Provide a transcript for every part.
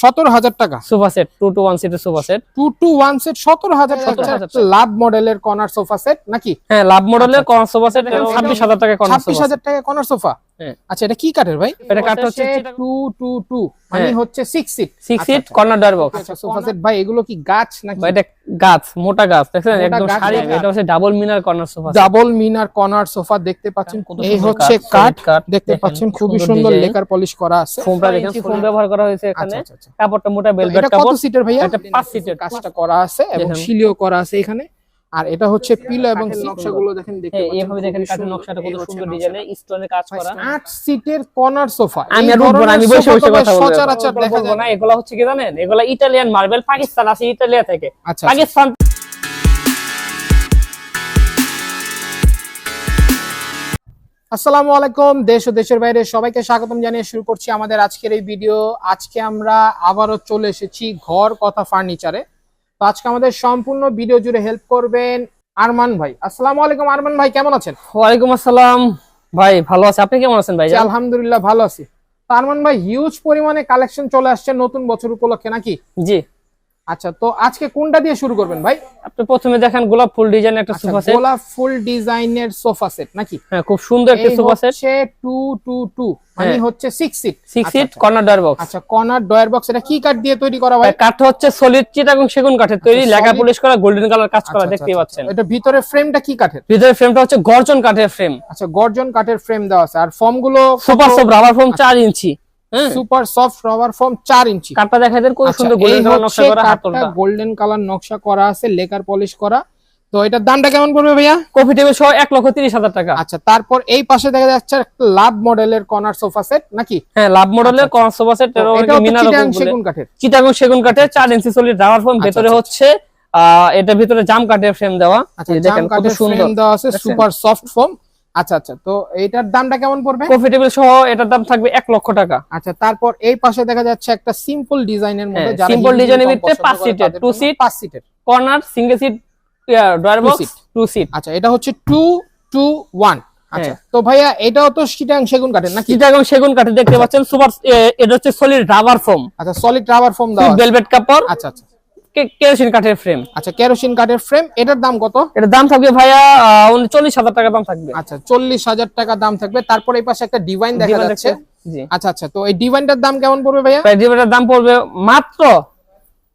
সতেরো হাজার টাকা। Sofa set two two one সিটের sofa set. Two two one set সতেরো হাজার লাভ মডেলের কর্নার সোফা সেট নাকি? হ্যাঁ লাভ মডেলের কর্নার সোফা সেট ছাব্বিশ হাজার টাকা ছাব্বিশ হাজার টাকা কর্নার সোফা। আচ্ছা এটা কি কাঠের ভাই? এটা কাঠটা হচ্ছে টু টু টু মানে হ্যাঁ। হচ্ছে six seat six seat corner door box আচ্ছা সোফা সেট ভাই এগুলো কি গাছ নাকি? এটা গাছ মোটা গাছ দেখছেন? মোটা একদম সারি এটা হচ্ছে ডাবল মিনার কর্নার সোফা ডাবল মিনার কর্নার সোফা দেখতে পাচ্ছেন কত এই হচ্ছে কাঠ, কাঠ। দেখতে পাচ্ছেন খুব খুবই সুন্দর লেকার পলিশ করা আছে। ফোমটা দেখেন ফোম ব্যবহার করা হয়েছে এখানে। আচ্ছা, আচ্ছা, আচ্ছা। কাপড়টা মোটা তো বেলভেট এটা কত সিটের ভাইয়া? এটা পাঁচ সিটের কাজটা করা আছে এবং দেখেন। শিলিও করা আছে এখানে। আর এটা হচ্ছে পিলো এবং নকশাগুলো দেখেন দেখতে হ্যাঁ, পাচ্ছেন এইভাবে দেখেন কাঠের নকশাটা কত সুন্দর। ডিজাইনে স্টোনের কাজ করা। আট সিটের কর্নার সোফা। আমি আর আমি বসে বসে কথা বলব। সচরাচর দেখা যায় না। এগুলা হচ্ছে কি জানেন? এগুলা ইটালিয়ান মার্বেল পাকিস্তান আছে ইটালিয়া থেকে। আচ্ছা আচ্ছা। পাকিস্তান আসসালামু আলাইকুম দেশ ও দেশের বাইরে সবাইকে স্বাগতম জানিয়ে শুরু করছি আমাদের আজকের এই ভিডিও। আজকে আমরা আবারও চলে এসেছি ঘর কথা ফার্নিচারে। তো আজকে আমাদের সম্পূর্ণ ভিডিও জুড়ে হেল্প করবেন আরমান ভাই। আসসালাম আলাইকুম আরমান ভাই কেমন আছেন? ওয়ালাইকুম আসসালাম। ভাই ভালো আছি। আপনি কেমন আছেন ভাই? আলহামদুলিল্লাহ ভালো আছি। তো আরমান ভাই হিউজ পরিমাণে কালেকশন চলে আসছে নতুন বছর উপলক্ষে নাকি? জি। আচ্ছা তো আজকে কোনটা দিয়ে শুরু করবেন ভাই? আপনি প্রথমে দেখেন গোলাপ ফুল ডিজাইন একটা আচ্ছা, সোফা সেট গোলাপ ফুল ডিজাইনের সোফা সেট নাকি? হ্যাঁ খুব সুন্দর একটা সোফা সেট টু টু মানে হ্যাঁ। হচ্ছে six seat six seat corner door box আচ্ছা কর্নার ডয়ার বক্স এটা কি কাঠ দিয়ে তৈরি করা ভাই? কাঠ হচ্ছে সলিড চিট এবং সেগুন কাঠের তৈরি আচ্ছা, লেখা solid- পলিশ করা গোল্ডেন কালার কাজ করা আচ্ছা, দেখতেই আচ্ছা, পাচ্ছেন। আচ্ছা। এটা ভিতরে ফ্রেমটা কি কাঠের? ভিতরের ফ্রেমটা হচ্ছে গর্জন কাঠের ফ্রেম আচ্ছা গর্জন কাঠের ফ্রেম দেওয়া আছে। আর ফর্মগুলো সুপার সফট রাবার ফর্ম চার ইঞ্চি সুপার সফট রবার ফর্ম চার ইঞ্চি। কাঠটা দেখা দেন খুব আচ্ছা, সুন্দর গোল্ডেন কালার নকশা করা হাতলটা গোল্ডেন কালার নকশা করা আছে লেকার পলিশ করা। তো এটার দামটা কেমন পড়বে ভাইয়া? কফি টেবিল সহ এক লক্ষ তিরিশ হাজার টাকা। আচ্ছা তারপর এই পাশে দেখা যাচ্ছে একটা লাভ মডেলের কর্নার সোফা সেট নাকি? হ্যাঁ লাভ মডেলের আচ্ছা, কর্নার সোফা সেট সেগুন কাঠের। চিটাগং সেগুন কাঠের চার ইঞ্চি সলিড রাবার ফর্ম আচ্ছা, ভেতরে আচ্ছা, হচ্ছে আহ এটা ভিতরে জাম কাঠের ফ্রেম দেওয়া। আচ্ছা জাম দেখেন কত কাঠের সুন্দর। ফ্রেম দেওয়া আছে সুপার সফট ফর্ম আচ্ছা আচ্ছা তো এটার দামটা কেমন পড়বে? কফি সহ এটার দাম থাকবে এক লক্ষ টাকা। আচ্ছা তারপর এই পাশে দেখা যাচ্ছে একটা সিম্পল ডিজাইনের মধ্যে হ্যাঁ, হিন্দি এর কম ভিতরে পছন্দ পাঁচ করে seater, তাদের two জন্য seat। পাঁচ সিটের corner single seat drawer box seat। Two seat আচ্ছা এটা হচ্ছে টু টু ওয়ান আচ্ছা হ্যাঁ। তো ভাইয়া এটাও তো চিটাং সেগুন কাঠের নাকি? চিটাগং সেগুন কাঠে দেখতে পাচ্ছেন সুপার এটা হচ্ছে সলিড রাবার ফোম আচ্ছা সলিড রাবার ফোম আছে। ভেলভেট কাপড়। আচ্ছা আচ্ছা। কেরোসিন কাঠের ফ্রেম আচ্ছা কেরোসিন কাঠের ফ্রেম এটার দাম কত? এটার দাম থাকবে ভাইয়া চল্লিশ হাজার টাকা দাম থাকবে। আচ্ছা চল্লিশ হাজার টাকা দাম থাকবে। তারপর এই পাশে একটা ডিভাইন দেখা যাচ্ছে। আচ্ছা আচ্ছা তো এই ডিভাইনটার দাম কেমন পড়বে ভাইয়া? প্রায় দাম পড়বে মাত্র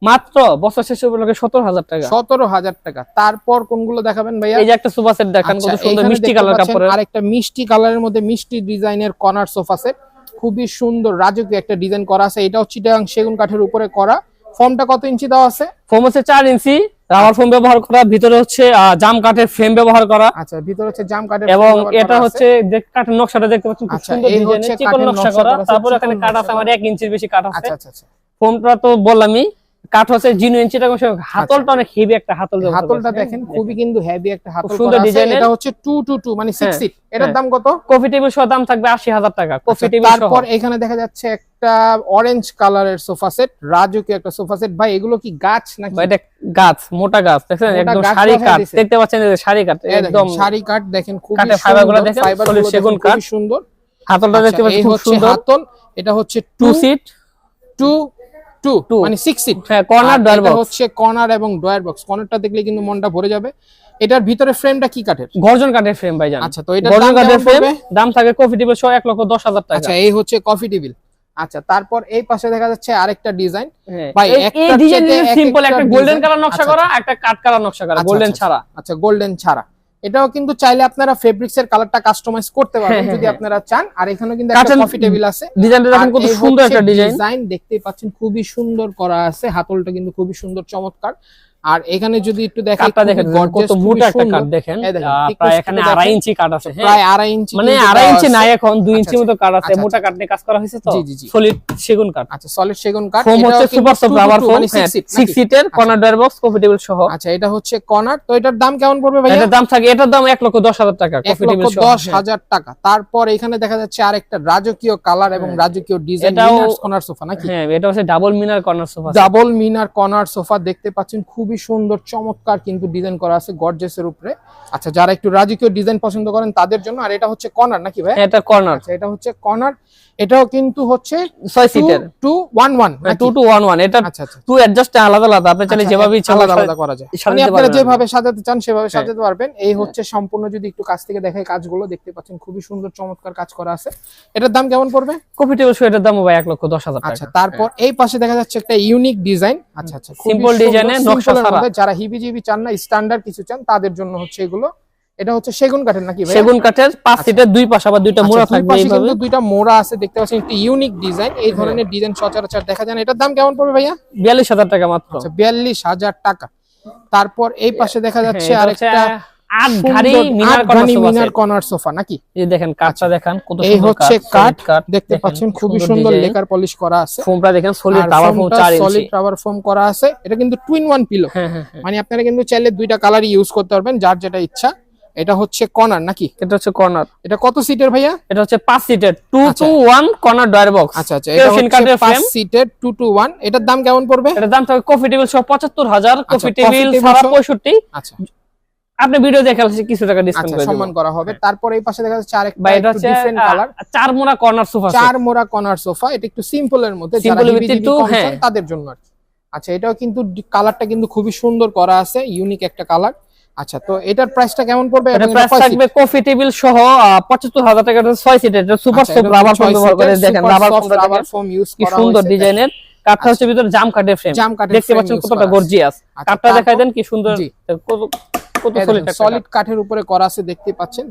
মাত্র বছর শেষ উপলক্ষে হাজার টাকা। সতেরো হাজার টাকা। তারপর কোনগুলো দেখাবেন ভাইয়া? এই যে একটা সোফা সেট দেখান কত আচ্ছা, সুন্দর মিষ্টি কালার কাপড়ের। আরেকটা মিষ্টি কালারের মধ্যে মিষ্টি ডিজাইনের কর্নার সোফা সেট খুবই সুন্দর রাজকীয় একটা ডিজাইন করা আছে। এটাও চিটাং সেগুন কাঠের উপরে করা। ফর্মটা কত ইঞ্চি দেওয়া আছে? ফোম হচ্ছে চার ইঞ্চি। রাবার ফোম ব্যবহার করা ভিতরে হচ্ছে জাম কাঠের ফ্রেম ব্যবহার করা। আচ্ছা ভিতরে হচ্ছে জাম কাঠের এবং এটা হচ্ছে কাঠের নকশাটা দেখতে পাচ্ছেন খুব আচ্ছা, সুন্দর হচ্ছে চিকন নকশা করা। তারপর এখানে কাঠ আছে আমার এক ইঞ্চির বেশি কাঠ আছে। আচ্ছা আচ্ছা আচ্ছা। ফোমটা তো বললামই কাঠ হচ্ছে জিনু ইঞ্চিটা হাতলটা অনেক হেভি একটা হাতল হাতলটা দেখেন খুবই কিন্তু হেভি একটা হাতল সুন্দর ডিজাইন এটা হচ্ছে 222 মানে 6 হ্যাঁ, সিট এটার হ্যাঁ। দাম কত? কফি টেবিল সহ দাম থাকবে আশি হাজার টাকা। কফি আচ্ছা, টেবিল তারপর এখানে দেখা যাচ্ছে একটা অরেঞ্জ কালারের সোফা সেট রাজকীয় একটা সোফা সেট ভাই এগুলো কি গাছ নাকি? এটা গাছ মোটা গাছ দেখছেন? মোটা একদম সারি দিছে। দেখতে পাচ্ছেন সারি দেখেন, একদম সারি কাঠ দেখেন খুবই কাঠের fiber গুলো দেখেন, fiber solid গুলো সেগুন দেখেন, কাঠ। খুবই সুন্দর। হাতলটা দেখতে আচ্ছা, পাচ্ছেন খুব সুন্দর। হাতল এটা হচ্ছে টু সিট 2 2 Two। মানে 6 সিট হ্যাঁ কর্নার ডোর বক্স হচ্ছে কর্নার এবং ডয়ার বক্স কর্নারটা দেখলে কিন্তু মনটা ভরে যাবে। এটার ভিতরে ফ্রেমটা কি কাঠের? গর্জন কাঠের ফ্রেম ভাই ভাইজান। আচ্ছা তো এটা গর্জন কাঠের ফ্রেম দাম থাকে কফি টেবিল সহ এক লক্ষ দশ হাজার টাকা। আচ্ছা এই হচ্ছে কফি টেবিল আচ্ছা তারপর এই পাশে দেখা যাচ্ছে আরেকটা ডিজাইন। হ্যাঁ, ভাই, এই- এই ডিজাইন সিম্পল একটা একটা গোল্ডেন কালার নকশা আচ্ছা, করা একটা কাঠ কালার নকশা করা আচ্ছা, গোল্ডেন আচ্ছা, ছাড়া। আচ্ছা গোল্ডেন ছাড়া। এটাও কিন্তু চাইলে আপনারা ফেব্রিক্স এর কালারটা কাস্টমাইজ করতে পারবেন হ্যাঁ, যদি হ্যাঁ, আপনারা চান। আর এখানে কিন্তু একটা কাঠের- কফি টেবিল আছে। ডিজাইনটা দেখেন কত সুন্দর একটা ডিজাইন ডিজাইন দেখতেই পাচ্ছেন খুবই সুন্দর করা আছে। হাতলটা কিন্তু খুবই সুন্দর চমৎকার। আর এখানে যদি একটু দেখেন কত মোটা একটা কাঠ দেখেন। প্রায় এখানে আড়াই ইঞ্চি কাঠ আছে হ্যাঁ? প্রায় আড়াই ইঞ্চি মানে আড়াই ইঞ্চি নাই এখন দুই আচ্ছা, ইঞ্চি মতো কাঠ আছে। আচ্ছা, মোটা আচ্ছা। কাঠ নিয়ে কাজ করা হয়েছে তো। সলিড সেগুন কাঠ আচ্ছা সলিড সেগুন কাঠ ফোম হচ্ছে সুপার সফট রাবার ফোম মানে 6 সিটের corner door box coffee table সহ। আচ্ছা এটা হচ্ছে কর্নার তো এটার দাম কেমন পড়বে ভাইয়া? এটার দাম থাকে এটার দাম এক লক্ষ দশ হাজার টাকা এক কফি টেবিল লক্ষ সহ। দশ হ্যাঁ। হাজার টাকা। তারপর এখানে দেখা যাচ্ছে আরেকটা রাজকীয় কালার এবং রাজকীয় ডিজাইন এটাও- কর্নার সোফা নাকি? হ্যাঁ এটা হচ্ছে ডাবল মিনার কর্নার সোফা ডাবল মিনার কর্নার সোফা দেখতে পাচ্ছেন খুবই খুবই সুন্দর চমৎকার কিন্তু ডিজাইন করা আছে গর্জেসের উপরে। আচ্ছা যারা একটু রাজকীয় ডিজাইন পছন্দ করেন তাদের জন্য আর এটা হচ্ছে কর্নার নাকি ভাই? এটা কর্নার আচ্ছা এটা হচ্ছে কর্নার এটাও কিন্তু হচ্ছে ছয় সিটের two one one two two one one এটা আচ্ছা আচ্ছা টু অ্যাডজাস্ট আলাদা আলাদা আপনি চাইলে আচ্ছা, যেভাবে ইচ্ছা আলাদা আলাদা করা যায়। মানে আপনারা যেভাবে সাজাতে চান সেভাবে হ্যাঁ। সাজাতে পারবেন। এই হচ্ছে সম্পূর্ণ যদি একটু কাছ থেকে দেখাই কাজগুলো দেখতে পাচ্ছেন খুবই সুন্দর চমৎকার কাজ করা আছে। এটার দাম কেমন পড়বে? কফি টেবিল সোয়েটার দাম ভাই এক লক্ষ দশ হাজার আচ্ছা তারপর এই পাশে দেখা যাচ্ছে একটা ইউনিক ডিজাইন আচ্ছা আচ্ছা সিম্পল এ নকশা ছাড়া। যারা হিবিজিবি চান না স্ট্যান্ডার্ড কিছু চান তাদের জন্য হচ্ছে এগুলো। এটা হচ্ছে সেগুন কাঠের নাকি ভাই সেগুন কাঠের পাঁচ সিটের দুই পাশে আবার দুইটা মোড়া থাকবে এইভাবে আচ্ছা, কিন্তু দুইটা মোড়া আছে দেখতে পাচ্ছেন একটি ইউনিক ডিজাইন এই ধরনের ডিজাইন সচরাচর দেখা যায় না। এটার দাম কেমন পড়বে ভাইয়া? বিয়াল্লিশ হাজার টাকা মাত্র। আচ্ছা বিয়াল্লিশ হাজার টাকা। তারপর এই পাশে দেখা যাচ্ছে হ্যাঁ, আরেকটা দেখতে পাচ্ছেন খুবই সুন্দর লেকার পলিশ করা আছে। ফোমটা দেখেন সলিড রাবার ফোম করা আছে। এটা কিন্তু টুইন ওয়ান পিলো হ্যাঁ হ্যাঁ হ্যাঁ। মানে আপনারা কিন্তু চাইলে দুইটা কালার ইউজ করতে পারবেন যার যেটা ইচ্ছা। এটা হচ্ছে কর্নার নাকি? এটা হচ্ছে কর্নার। এটা কত সিটের ভাইয়া? এটা হচ্ছে পাঁচ সিটের। টু আচ্ছা। Two one corner drawer box. আচ্ছা আচ্ছা এটা হচ্ছে কাঠের পাঁচ সিটের টু টু ওয়ান। এটার দাম কেমন পড়বে? এটার দাম থাকবে কফি টেবিল সহ পঁচাত্তর হাজার। কফি টেবিল পঁয়ষট্টি। আচ্ছা। আপনি ভিডিও দেখে কিছু টাকা ডিসকাউন্ট আচ্ছা করে সম্মান করা হবে। তারপর এই পাশে দেখা যাচ্ছে আরেকটা একটু ডিফারেন্ট কালার চার মোড়া কর্নার সোফা চার মোড়া কর্নার সোফা এটা একটু সিম্পল এর মধ্যে। যারা হ্যাঁ। তাদের জন্য আচ্ছা এটাও কিন্তু কালারটা কিন্তু খুবই সুন্দর করা আছে। ইউনিক একটা কালার আচ্ছা তো এটার প্রাইসটা কেমন পড়বে? এটা প্রাইস থাকবে কফি টেবিল সহ পঁচাত্তর হাজার টাকা এটা সিটের এটা সুপার সফট রাবার ফোম ব্যবহার করে দেখেন rubber foam rubber foam use করা হয়েছে। সুন্দর ডিজাইনের কাঠটা হচ্ছে ভিতরে জাম কাঠের ফ্রেম দেখতে পাচ্ছেন কতটা গর্জিয়াস আচ্ছা, কাঠটা দেখাই দেন কি সুন্দর। কত সলিড কাঠের উপরে করা আছে দেখতে পাচ্ছেন।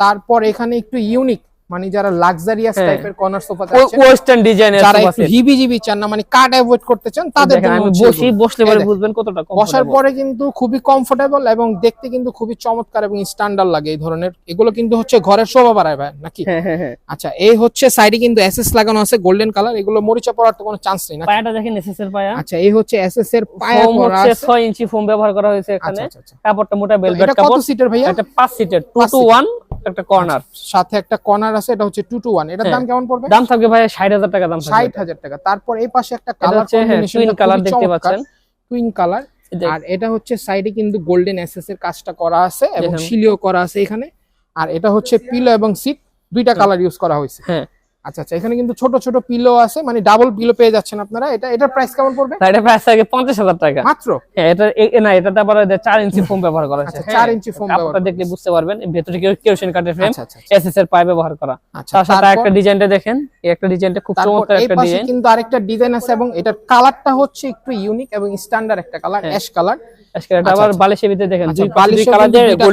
তারপর এখানে একটু ইউনিক মানে যারা লাক্সারিয়াস টাইপের কর্নার সোফা ওয়েস্টার্ন ডিজাইনের যারা হিবিজিবি চান না মানে কাট অ্যাভয়েড করতে চান তাদের জন্য বসি বসলে পরে বুঝবেন কতটা বসার পরে কিন্তু খুবই কমফোর্টেবল এবং দেখতে কিন্তু খুবই চমৎকার এবং স্ট্যান্ডার্ড লাগে এই ধরনের। এগুলো কিন্তু হচ্ছে ঘরের শোভা বাড়ায় ভাই নাকি? হ্যাঁ, হ্যাঁ, হ্যাঁ। আচ্ছা এই হচ্ছে সাইডে কিন্তু এসএস লাগানো আছে গোল্ডেন কালার এগুলো মরিচা পড়ার তো কোনো চান্স নেই না পায়াটা দেখেন এসএস এর পায়া। আচ্ছা এই হচ্ছে এসএস এর পায়া পড়া আছে। 6 ইঞ্চি ফোম ব্যবহার করা হয়েছে এখানে। আচ্ছা, আচ্ছা, আচ্ছা। কাপড়টা মোটা ভেলভেট কাপড় এটা কত সিটার ভাইয়া? এটা 5 সিটের 2 টু 1 একটা কর্নার সাথে একটা কর্নার আছে এটা হচ্ছে 2 টু ওয়ান এটার দাম কেমন পড়বে? দাম থাকবে ভাই ষাট হাজার টাকা দাম থাকবে। ষাট হাজার টাকা। তারপর এই পাশে একটা কালার হ্যাঁ টুইন কালার দেখতে পাচ্ছেন। টুইন কালার আর এটা হচ্ছে সাইডে কিন্তু গোল্ডেন এসএস এর কাজটা করা আছে এবং শিলিও করা আছে এখানে। আর এটা হচ্ছে পিলো এবং সিট দুইটা কালার ইউজ করা হয়েছে। হ্যাঁ। আচ্ছা আচ্ছা এখানে কিন্তু ছোট ছোট পিলো আছে মানে ডাবল পিলো পেয়ে যাচ্ছেন আপনারা। এটা এটার প্রাইস কেমন পড়বে? এটা প্রাইস থাকে পঞ্চাশ হাজার টাকা। মাত্র? হ্যাঁ এটা না ওই যে চার ইঞ্চি ফোম ব্যবহার করা হয়েছে আচ্ছা, চার ইঞ্চি foam ব্যবহার কাপড়টা দেখলে বুঝতে পারবেন ভেতরে কেরোসিন কাঠের ফ্রেম। এসএস এর পায়ে ব্যবহার করা। আচ্ছা তার সাথে তারপর? একটা ডিজাইনটা দেখেন। এই একটা ডিজাইনটা খুব চমৎকার একটা ডিজাইন। কিন্তু আরেকটা ডিজাইন আছে এবং এটার কালারটা হচ্ছে একটু ইউনিক এবং স্ট্যান্ডার্ড একটা কালার। অ্যাশ কালার এটা আবার আচ্ছা। বালিশের ভিতরে দেখেন আচ্ছা, দুই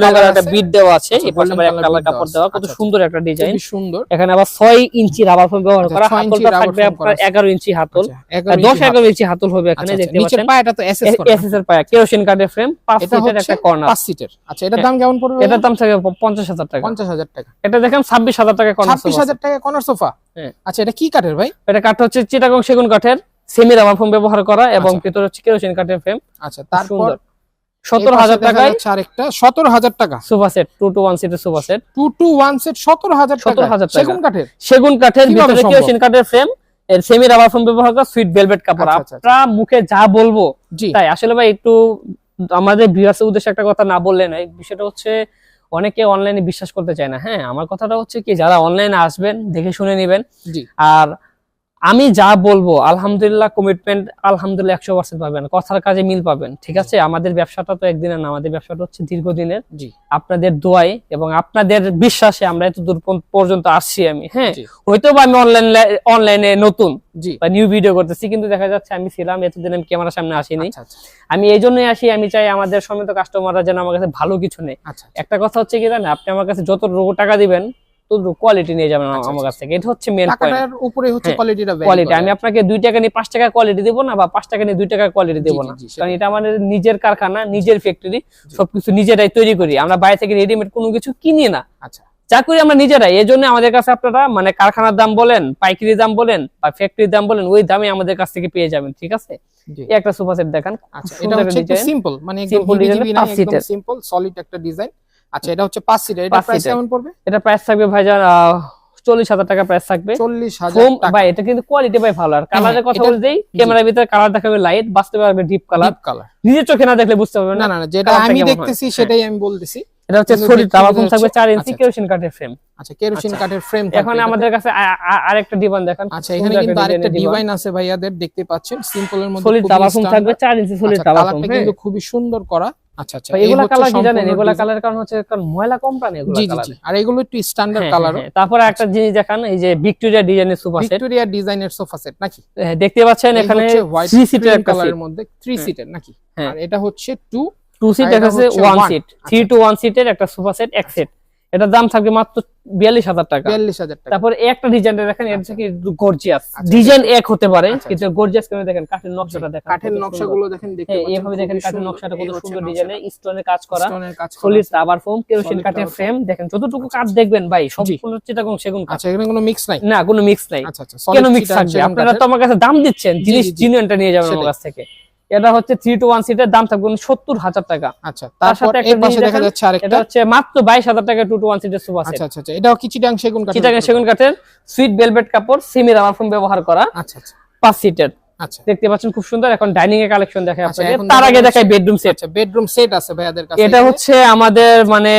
কালার একটা বিট দেওয়া আছে আচ্ছা, এই পাশে আবার এক colour কালার bead কাপড় দেওয়া দেওয়া কত আচ্ছা, সুন্দর একটা ডিজাইন সুন্দর। এখানে আবার ইঞ্চি রাবার ফোম ব্যবহার আচ্ছা, করা হাতলটা থাকবে আপনার ইঞ্চি হাতল আচ্ছা, 11 দশ ইঞ্চি হাতল হবে এখানে আচ্ছা, দেখতে আচ্ছা, নিচের পায়াটা তো এসএস করা এসএস এর পায়া কেরোসিন কাঠের ফ্রেম সিটের একটা কর্নার পাঁচ সিটের আচ্ছা এটার দাম কেমন পড়বে? এটার দাম থাকে টাকা। টাকা। এটা দেখেন ছাব্বিশ হাজার টাকা কর্নার ছাব্বিশ হাজার টাকা কর্নার সোফা হ্যাঁ। আচ্ছা এটা কি কাঠের ভাই? এটা কাঠ হচ্ছে চিটাগং সেগুন কাঠের সেমি রাবার ফোম ব্যবহার করা এবং আচ্ছা। ভিতরে হচ্ছে কেরোসিন কাঠের ফ্রেম আচ্ছা তারপর সতেরো হাজার টাকায় আরেকটা সতেরো হাজার টাকা। Sofa set two two one সিটের sofa set two two one set সতেরো হাজার টাকা। 17,000 সেগুন কাঠের। সেগুন কাঠের ভিতরে সম্ভব? কাঠের ফ্রেম এর সেমি রাবার ফোম ব্যবহার করা সুইট ভেলভেট কাপড়। আচ্ছা, আচ্ছা, আপনারা মুখে যা বলব তাই। আসলে ভাই একটু আমাদের ভিউয়ার্সের উদ্দেশ্যে একটা কথা না বললে নয় বিষয়টা হচ্ছে অনেকে অনলাইনে বিশ্বাস করতে চায় না। হ্যাঁ আমার কথাটা হচ্ছে কি যারা অনলাইনে আসবেন দেখে শুনে নেবেন। আর আমি যা বলব আলহামদুলিল্লাহ কমিটমেন্ট আলহামদুলিল্লাহ একশো পার্সেন্ট পাবেন। কথার কাজে মিল পাবেন ঠিক আছে? আমাদের ব্যবসাটা তো একদিনের না আমাদের ব্যবসাটা হচ্ছে দীর্ঘদিনের। জি। আপনাদের দোয়াই এবং আপনাদের বিশ্বাসে আমরা এত দূর পর্যন্ত- আসছি আমি হ্যাঁ? হয়তো বা আমি অনলাইন অনলাইনে নতুন জি। বা নিউ ভিডিও করতেছি কিন্তু দেখা যাচ্ছে আমি ছিলাম এতদিন আমি ক্যামেরার সামনে আসিনি। আচ্ছা আচ্ছা। আমি এই জন্যই আসি আমি চাই আমাদের সমিত কাস্টমাররা যেন আমার কাছে ভালো কিছু নেই আচ্ছা একটা কথা হচ্ছে কি জানেন? আপনি আমার কাছে যত রোগ টাকা দিবেন কোয়ালিটি নিয়ে যাবেন আচ্ছা, আমার আচ্ছা। কাছ থেকে। এটা হচ্ছে মেন পয়েন্ট উপরে হচ্ছে হ্যাঁ, কোয়ালিটিটা কোয়ালিটি আমি আপনাকে দুই টাকা নিয়ে পাঁচ টাকা কোয়ালিটি দেবো না বা পাঁচ টাকা নিয়ে দুই টাকা কোয়ালিটি দেবো না। কারণ এটা আমাদের নিজের কারখানা নিজের ফ্যাক্টরি সবকিছু নিজেরাই তৈরি করি। আমরা বাইরে থেকে রেডিমেড কোনো কিছু কিনি না। আচ্ছা। যা করি আমরা নিজেরাই। এই জন্য আমাদের কাছে আপনারা মানে কারখানার দাম বলেন পাইকারি দাম বলেন বা ফ্যাক্টরির দাম বলেন ওই দামে আমাদের কাছ থেকে পেয়ে যাবেন ঠিক আছে? একটা সোফা সেট দেখেন আচ্ছা এটা হচ্ছে ডিজাইন সিম্পল মানে একদম। সিম্পল সলিড একটা ডিজাইন আচ্ছা এটা হচ্ছে পাঁচ সিটার এটা প্রাইস। কেমন পড়বে? এটা প্রাইস থাকবে ভাইজান চল্লিশ হাজার টাকা প্রাইস থাকবে। চল্লিশ হাজার ভাই এটা কিন্তু কোয়ালিটি ভাই ভালো। আর কালারের হ্যাঁ, কথা বলে দেই ক্যামেরার ভিতরে কালার দেখাবে লাইট বাস্তবে আসবে ডিপ কালার কালার নিজের চোখে না দেখলে বুঝতে পারবেন না না। যেটা আমি দেখতেছি হ্যাঁ। সেটাই আমি বলতেছি। এটা হচ্ছে সলিড ফোম থাকবে যাচ্ছে- চার ইঞ্চি আচ্ছা, কেরোসিন কাঠের ফ্রেম আচ্ছা কেরোসিন আচ্ছা। কাঠের ফ্রেম এখন আমাদের কাছে আরেকটা ডিভান দেখান। আচ্ছা এখানে কিন্তু আরেকটা ডিভাইন আছে ভাইয়াদের দেখতে পাচ্ছেন। সিম্পলের মধ্যে সলিড standard। থাকবে চার ইঞ্চি সলিড আচ্ছা, রাবার কালারটা কিন্তু খুবই সুন্দর করা। আচ্ছা আচ্ছা এগুলা কালার কি জানেন? এগুলা কালার কারণ হচ্ছে কারণ ময়লা কম এগুলা কালার আর এগুলো একটু স্ট্যান্ডার্ড হ্যাঁ, কালার হ্যাঁ, হ্যাঁ। তারপরে একটা জিনিস দেখান এই যে ভিক্টোরিয়া ডিজাইনের সোফা সেট ভিক্টোরিয়া ডিজাইনের সোফা সেট নাকি? দেখতে পাচ্ছেন এখানে হচ্ছে হোয়াইট সিটের কালারের মধ্যে থ্রি হ্যাঁ। সিটের নাকি? হ্যাঁ। আর এটা হচ্ছে টু টু সিট আছে হচ্ছে one seat three two one সিটের একটা সোফা সেট এক সেট এটার দাম থাকবে মাত্র বিয়াল্লিশ হাজার টাকা। বিয়াল্লিশ হাজার টাকা। তারপর একটা ডিজাইন দেখেন এটা আচ্ছা। কি গর্জিয়াস আচ্ছা, ডিজাইন এক হতে পারে আচ্ছা, কিন্তু গর্জিয়াস করে দেখেন কাঠের নকশাটা দেখেন। কাঠের সুন্দর। নকশাগুলো দেখেন দেখতে হ্যাঁ, পাচ্ছেন এইভাবে দেখেন কাঠের নকশাটা কত সুন্দর নকশা। ডিজাইনে স্টোনের কাজ করা স্টোনের কাজ করা। সলিড রাবার ফোম কেরোসিন কাঠের ফ্রেম দেখেন যতটুকু কাজ দেখবেন ভাই সম্পূর্ণ চিটাগং সেগুন আচ্ছা এখানে কোনো মিক্স নাই? না কোনো মিক্স নাই। আচ্ছা আচ্ছা কেন মিক্স থাকবে? আপনারা। তো আমার কাছে দাম দিচ্ছেন জিনিস। জিনিয়নটা নিয়ে যাবেন আমার কাছ থেকে। এটা হচ্ছে থ্রি টু ওয়ান সিটের দাম থাকবে সত্তর হাজার টাকা। আচ্ছা তার সাথে দেখা যাচ্ছে এটা হচ্ছে মাত্র বাইশ হাজার টাকা টু টু ওয়ান সিটের সোফা আচ্ছা আচ্ছা এটাও কি চিটাং সেগুন কাঠের? সেগুন কাঠের সুইট ভেলভেট কাপড় সেমি রাবার ফোম ব্যবহার করা আচ্ছা আচ্ছা। পাঁচ সিটের আচ্ছা। দেখতে পাচ্ছেন খুব সুন্দর এখন ডাইনিং এর কালেকশন দেখাই আচ্ছা, তার আগে দেখাই বেডরুম সেট আচ্ছা বেডরুম সেট আছে ভাইয়াদের কাছে। এটা হচ্ছে আমাদের মানে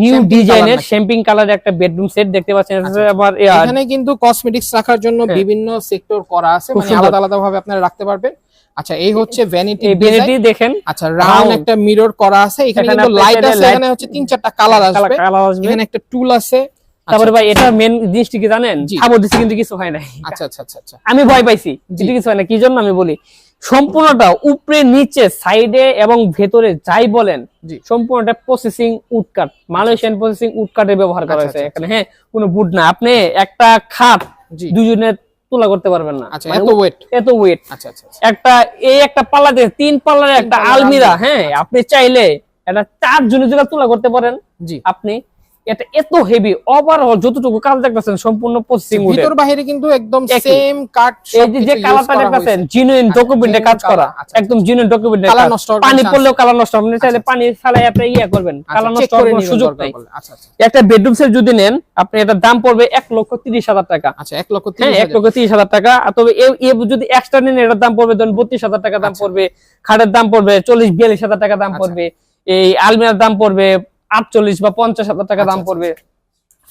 নিউ ডিজাইনের শ্যাম্পিং কালারের একটা বেডরুম সেট দেখতে পাচ্ছেন। আচ্ছা, আবার এখানে কিন্তু কসমেটিক্স রাখার জন্য হ্যাঁ। বিভিন্ন সেক্টর করা আছে মানে আলাদা আলাদা ভাবে আপনারা রাখতে পারবেন। আচ্ছা এই হচ্ছে ভ্যানিটি ভ্যানিটি দেখেন। আচ্ছা রাউন্ড একটা মিরর করা আছে। এখানে কিন্তু লাইট আছে এখানে হচ্ছে তিন চারটা কালার আসবে। কালার এখানে একটা টুল আছে। তারপরে আচ্ছা, ভাই এটা মেন জিনিসটি কি জানেন? খাবার দিচ্ছি কিন্তু কিছু হয় নাই। আচ্ছা আচ্ছা আচ্ছা আচ্ছা। আমি ভয় পাইছি কিছু হয় না কি জন্য আমি বলি? সম্পূর্ণটা উপরে নিচে সাইডে এবং ভেতরে যাই বলেন সম্পূর্ণটা প্রসেসিং উডকাট মালয়েশিয়ান প্রসেসিং উডকাটের ব্যবহার করা আচ্ছা, হয়েছে আচ্ছা, এখানে। হ্যাঁ কোনো বুট না। আপনি একটা খাট জি। দুজনে তোলা করতে পারবেন না। আচ্ছা মানে এত ওয়েট এত ওয়েট আচ্ছা আচ্ছা আচ্ছা। একটা এই একটা পাল্লা দিয়ে তিন পাল্লার একটা আলমিরা আলমিরা। হ্যাঁ আপনি চাইলে এটা চার জনের জায়গা তোলা করতে পারেন। জি। আপনি এটা এত হেভি ওভারঅল যতটুকু কাজ দেখতেছেন সম্পূর্ণ উডের ভিতর বাহিরে কিন্তু একদম। সেম কাট এই যে যে কালারটা দেখতেছেন জিনুইন আচ্ছা, ডকুমেন্টে কাজ করা। আচ্ছা, একদম জিনুইন ডকুমেন্টে কালার নষ্ট পানি পড়লেও কালার নষ্ট হবে না চাইলে আচ্ছা, পানি ফেলাই আপনি ইয়ে করবেন। কালার নষ্ট হওয়ার সুযোগ নাই। আচ্ছা আচ্ছা। একটা বেডরুম সেট যদি নেন আপনি এটার দাম পড়বে এক লক্ষ তিরিশ হাজার টাকা। আচ্ছা এক লক্ষ হ্যাঁ তিরিশ এক লক্ষ তিরিশ হাজার টাকা। তবে এ- এ যদি এক্সট্রা নেন এটার দাম পড়বে ধরুন বত্রিশ হাজার টাকা দাম আচ্ছা। পড়বে। খাটের দাম পড়বে চল্লিশ বিয়াল্লিশ হাজার টাকা দাম আচ্ছা। পড়বে। এই আলমিরার দাম পড়বে আটচল্লিশ বা পঞ্চাশ হাজার টাকা আচ্ছা, দাম আচ্ছা, পড়বে।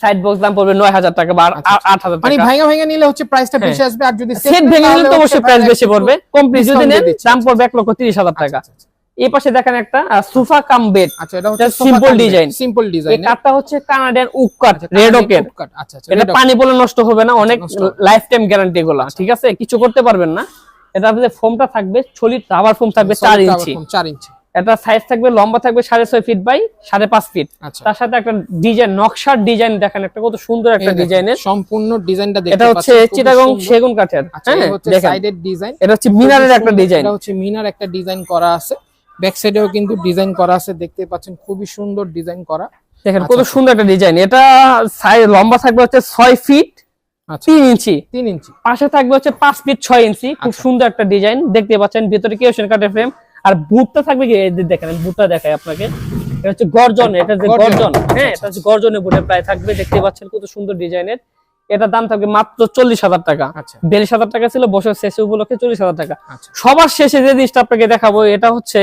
সাইড বক্স দাম পড়বে নয় হাজার টাকা বা আট- আচ্ছা, আচ্ছা। আট হাজার মানে ভাঙা ভাঙা নিলে হচ্ছে প্রাইসটা হ্যাঁ। বেশি আসবে আর যদি সেট ভেঙে নিলে তো অবশ্যই প্রাইস বেশি পড়বে। কমপ্লিট যদি নেন দাম আচ্ছা। পড়বে লক্ষ টাকা। এই পাশে দেখেন একটা সোফা কাম বেড আচ্ছা এটা হচ্ছে simple design। সিম্পল এই ডিজাইন কাঠটা হচ্ছে কানাডিয়ান উক কাঠ রেড ওকের আচ্ছা আচ্ছা এটা পানি বলে নষ্ট হবে না অনেক। লাইফ টাইম গ্যারান্টি গুলা ঠিক আছে? কিছু করতে পারবেন না। এটা যে ফোমটা থাকবে সলিড রাবার ফোম থাকবে চার ইঞ্চি 4 ইঞ্চি এটা সাইজ থাকবে লম্বা থাকবে সাড়ে ছয় ফিট বাই সাড়ে পাঁচ ফিট আচ্ছা। তার সাথে একটা ডিজাইন নকশার ডিজাইন দেখেন একটা কত সুন্দর একটা ডিজাইনের সম্পূর্ণ ডিজাইনটা এটা হচ্ছে চিটাগং সেগুন কাঠের আচ্ছা হ্যাঁ সাইডের ডিজাইন এটা হচ্ছে মিনারের একটা ডিজাইন এটা হচ্ছে মিনার একটা ডিজাইন করা আছে। ব্যাক সাইডেও কিন্তু ডিজাইন করা আছে দেখতে পাচ্ছেন খুবই সুন্দর ডিজাইন করা। দেখেন আচ্ছা, কত। সুন্দর একটা ডিজাইন এটা লম্বা থাকবে হচ্ছে ছয় ফিট তিন ইঞ্চি। 3 ইঞ্চি। পাশে থাকবে হচ্ছে পাঁচ ফিট ছয় ইঞ্চি। খুব। সুন্দর একটা ডিজাইন দেখতে পাচ্ছেন ভিতরে কেউশন কাঠের ফ্রেম আর বুটটা থাকবে কি? দেখেন বুটটা দেখাই আপনাকে। এটা হচ্ছে গর্জন এটা যে গর্জন। হ্যাঁ আচ্ছা, এটা হচ্ছে গর্জনের বুটে প্রায় থাকবে দেখতে পাচ্ছেন কত সুন্দর ডিজাইনের। এটার দাম থাকবে মাত্র চল্লিশ হাজার টাকা। আচ্ছা। বিয়াল্লিশ হাজার টাকা ছিল বছর শেষে উপলক্ষে চল্লিশ হাজার টাকা। আচ্ছা। সবার শেষে যে জিনিসটা আপনাকে দেখাবো এটা হচ্ছে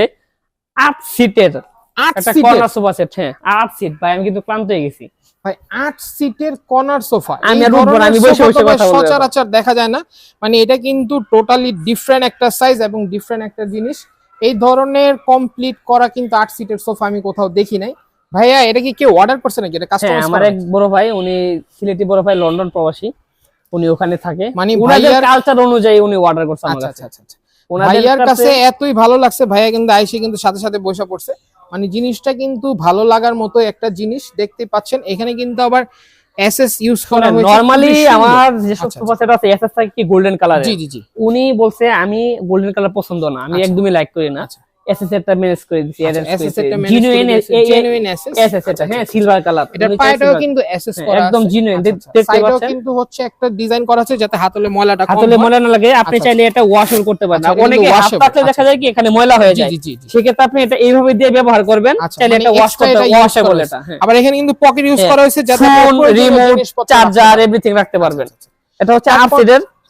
আট সিটের। 8 একটা সিটের? কর্নার সোফা সেট হ্যাঁ আট সিট। ভাই আমি কিন্তু ক্লান্ত হয়ে গেছি। ভাই 8 সিটের কর্নার সোফা। আমি আমি বসে বসে কথা বলব। সচরাচর দেখা যায় না। মানে এটা কিন্তু টোটালি ডিফারেন্ট একটা সাইজ এবং ডিফারেন্ট একটা জিনিস। এই ধরনের কমপ্লিট করা কিন্তু আট সিটের সোফা আমি কোথাও দেখি নাই। ভাইয়া এটা কি কেউ অর্ডার করছে নাকি? এটা হ্যাঁ আমার এক বড় ভাই উনি সিলেটি বড় ভাই লন্ডন প্রবাসী। উনি ওখানে থাকে। মানে ভাইয়ার- কালচার অনুযায়ী উনি অর্ডার করছে আমার আচ্ছা কাছে। আচ্ছা আচ্ছা ভাইয়ার কাছে এতই ভালো লাগছে ভাইয়া কিন্তু আইসে কিন্তু সাথে সাথে বসে পড়ছে। মানে জিনিসটা কিন্তু ভালো লাগার মতো একটা জিনিস দেখতে পাচ্ছেন। এখানে কিন্তু আবার এসএস ইউজ করা হয়েছে নরমালি আমার যে আচ্ছা, সোফা সেট আছে এসএস থাকে কি গোল্ডেন কালার জি জি জি। উনি বলছে আমি গোল্ডেন কালার পছন্দ না আমি আচ্ছা। একদমই লাইক করি না। ম্যানেজ করে দিছি SS এরটা manage করে জেনুইন দিয়েছেন, genuine SS এসএস এটা হ্যাঁ সিলভার কালার এটার পায়েটাও কিন্তু এসএস করা একদম আছে। genuine, দেখ-। দেখতে পাচ্ছেন? কিন্তু হচ্ছে একটা ডিজাইন করা আছে যাতে হাতলে ময়লাটা হাতলে ময়লা না লাগে আপনি আচ্ছা, চাইলে এটা ওয়াশও করতে পারেন। আচ্ছা, অনেকে দেখা আচ্ছা। যায় কি এখানে ময়লা হয়ে যায়। সেক্ষেত্রে আপনি এটা এইভাবে দিয়ে ব্যবহার করবেন। চাইলে মানে এটা ওয়াশ করতে এটা use এটা হ্যাঁ। আবার এখানে কিন্তু পকেট ইউজ হ্যাঁ। করা হয়েছে যাতে রিমোট চার্জার রাখতে এভরিথিং রাখতে পারবেন। এটা হচ্ছে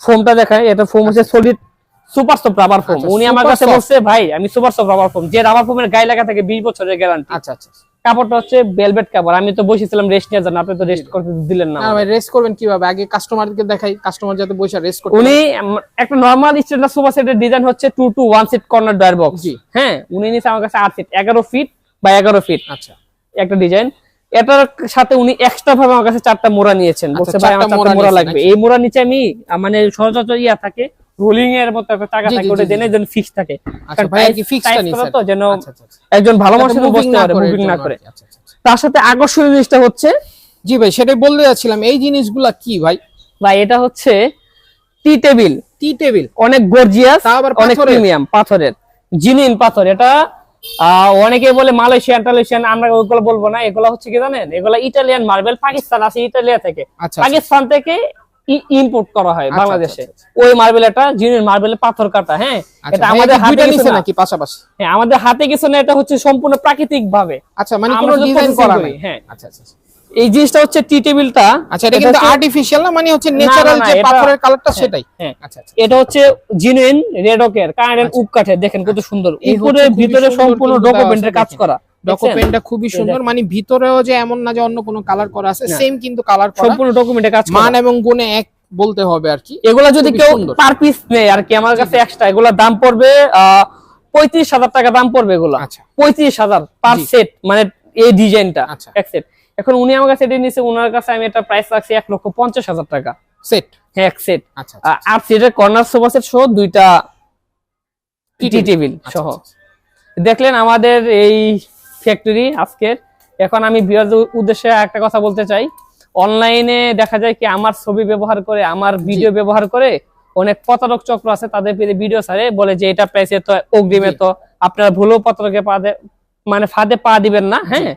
ফোমটা দেখায়। এটা ফোম হচ্ছে solid super soft rubber foam আচ্ছা, উনি আমার কাছে। বলছে ভাই আমি সুপার সফট রাবার ফোম যে রাবার ফোমের গায়ে লাগা থাকে 20 বছরের গ্যারান্টি আচ্ছা আচ্ছা কাপড়টা হচ্ছে ভেলভেট কাপড়। আমি তো বসেছিলাম রেস্ট নেওয়ার জন্য। আপনি তো রেস্ট করতে দিলেন না না ভাই রেস্ট করবেন কীভাবে? আগে কাস্টমারকে দেখাই কাস্টমার যাতে বসে রেস্ট করতে উনি একটা নরমাল স্ট্যান্ডার্ড সোফা সেটের ডিজাইন হচ্ছে two two one seat corner drawer box জি। হ্যাঁ উনি নিছে আমার কাছে আট সিট এগারো ফিট বা এগারো ফিট আচ্ছা। একটা ডিজাইন এটার সাথে উনি এক্সট্রা ভাবে আমার কাছে চারটা মোড়া নিয়েছেন। আচ্ছা, বলছে ভাই আমার চারটা মোড়া লাগবে। আচ্ছা। এই মোড়া নিচে আমি মানে সচরাচর ইয়া থাকে রোলিং এর মতো একটা টাকা থাকে ওটা জেনে যেন ফিক্স থাকে। আচ্ছা ভাই কি নিছে তো যেন আচ্ছা আচ্ছা আচ্ছা। একজন ভালো মানুষের বসতে পারে না করে। তার সাথে আকর্ষণীয় জিনিসটা হচ্ছে জি ভাই সেটাই বলতে যাচ্ছিলাম এই জিনিসগুলা কি ভাই? ভাই এটা হচ্ছে টি টেবিল। Tea table. অনেক গর্জিয়াস আবার অনেক প্রিমিয়াম পাথরের। জিনিন পাথর এটা অনেকে বলে মালয়েশিয়ান টালেশিয়ান আমরা ওইগুলো বলব না এগুলো হচ্ছে কি জানেন? এগুলো ইটালিয়ান মার্বেল পাকিস্তান আছে ইটালিয়া থেকে। পাকিস্তান থেকে ইম্পোর্ট করা হয় আচ্ছা, বাংলাদেশে। আচ্ছা, আচ্ছা, ওই মার্বেল এটা জিনিন মার্বেলের পাথর কাটা হ্যাঁ? এটা আমাদের হাতে না? নাকি পাশাপাশি? হ্যাঁ আমাদের হাতে কিছু না এটা হচ্ছে সম্পূর্ণ প্রাকৃতিক ভাবে আচ্ছা মানে কোনো ডিজাইন করা নাই? হ্যাঁ। আচ্ছা আচ্ছা। এই জিনিসটা হচ্ছে টি টেবিলটা আচ্ছা এটা কিন্তু আর্টিফিশিয়াল না? মানে হচ্ছে ন্যাচারাল যে পাথরের কালারটা সেটাই। হ্যাঁ। আচ্ছা এটা হচ্ছে জিনুইন রেডকের কারেন্ট উক কাঠের দেখেন কত সুন্দর। উপরে ভিতরে সম্পূর্ণ ডকুমেন্টের কাজ করা? ডকুমেন্টটা খুবই সুন্দর। মানে ভিতরেও যে এমন না যে অন্য কোনো কালার করা আছে সেম কিন্তু কালার করা। সম্পূর্ণ ডকুমেন্টের কাজ মান এবং গুণে এক বলতে হবে আর কি। এগুলা যদি কেউ পার পিস নেয় আর কি আমার কাছে এক্সট্রা এগুলা দাম পড়বে পঁয়ত্রিশ হাজার টাকা দাম পড়বে এগুলা। আচ্ছা। পঁয়ত্রিশ হাজার পার সেট মানে এই ডিজাইনটা আচ্ছা। এক সেট এখন উনি আমার কাছে এটা নিচ্ছে ওনার কাছে আমি এটা প্রাইস রাখছি এক লক্ষ পঞ্চাশ হাজার টাকা। সেট হ্যাঁ এক সেট আচ্ছা আচ্ছা, আর সেটের কর্নার সোফা সেট সহ দুইটা টি টেবিল। আচ্ছা, সহ। আচ্ছা, দেখলেন আমাদের এই ফ্যাক্টরি আজকের। এখন আমি বিয়ার উদ্দেশ্যে একটা কথা বলতে চাই। অনলাইনে দেখা যায় কি আমার ছবি ব্যবহার করে আমার ভিডিও ব্যবহার করে অনেক প্রতারক চক্র আছে তাদের পেলে ভিডিও ছাড়ে বলে যে এটা প্রাইসে তো অগ্রিমে। তো আপনারা ভুলেও প্রতারকে পা মানে ফাঁদে পা দিবেন না হ্যাঁ?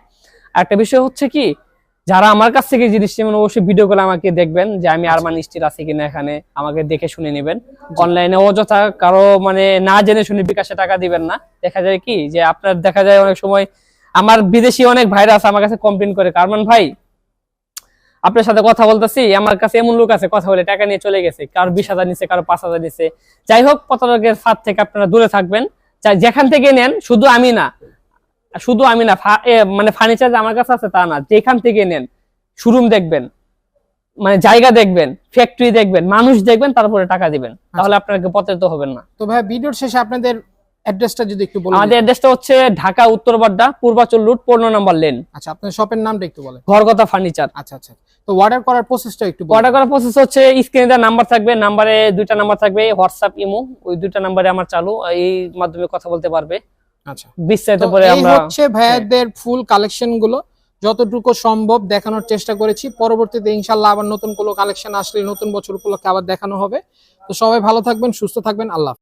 একটা বিষয় হচ্ছে কি যারা আমার কাছ থেকে জিনিস নেবেন অবশ্যই ভিডিও করে আমাকে দেখবেন যে আমি আরমান স্টিল আছে কিনা এখানে আমাকে দেখে শুনে নেবেন। অনলাইনে অযথা কারও মানে না জেনে শুনে বিকাশে টাকা দিবেন না। দেখা যায় কি যে আপনার দেখা যায় অনেক সময় আমার বিদেশি অনেক ভাইরা আছে আমার কাছে কমপ্লেন করে কারমান ভাই আপনার সাথে কথা বলতেছি আমার কাছে এমন লোক আছে কথা বলে টাকা নিয়ে চলে গেছে কারও বিশ হাজার নিচ্ছে কারও পাঁচ হাজার নিচ্ছে যাই হোক প্রতারকের ফাঁদ থেকে আপনারা দূরে থাকবেন। যেখান থেকে নেন শুধু আমি না শুধু আমি না মানে ফার্নিচার যে আমার কাছে আছে তা না যেখান থেকে নেন শোরুম দেখবেন মানে জায়গা দেখবেন ফ্যাক্টরি দেখবেন মানুষ দেখবেন তারপরে টাকা দিবেন। তাহলে আপনাকে প্রতারিত হবেন না। তো ভাই ভিডিওর শেষে আপনাদের অ্যাড্রেসটা যদি একটু বলেন আমাদের অ্যাড্রেসটা হচ্ছে ঢাকা উত্তর বাড্ডা পূর্বাচল রুট পনেরো নম্বর লেন। আচ্ছা আপনার শপের নামটা একটু বলেন। ঘরগতা ফার্নিচার। আচ্ছা আচ্ছা। তো অর্ডার করার প্রসেসটা একটু অর্ডার করার প্রসেস হচ্ছে স্ক্রিনে দেওয়া নাম্বার থাকবে নাম্বারে দুইটা নাম্বার থাকবে হোয়াটসঅ্যাপ ইমো ওই দুইটা নাম্বারে আমার চালু এই মাধ্যমে কথা বলতে পারবে। আচ্ছা। বিস্তারিত পরে আমরা হচ্ছে ভাইয়াদের ফুল কালেকশনগুলো। যতটুকু সম্ভব দেখানোর চেষ্টা করেছি। পরবর্তীতে ইনশাল্লাহ আবার নতুন কোনো কালেকশন আসলে নতুন বছর উপলক্ষে আবার দেখানো হবে। তো সবাই ভালো থাকবেন সুস্থ থাকবেন। আল্লাহ।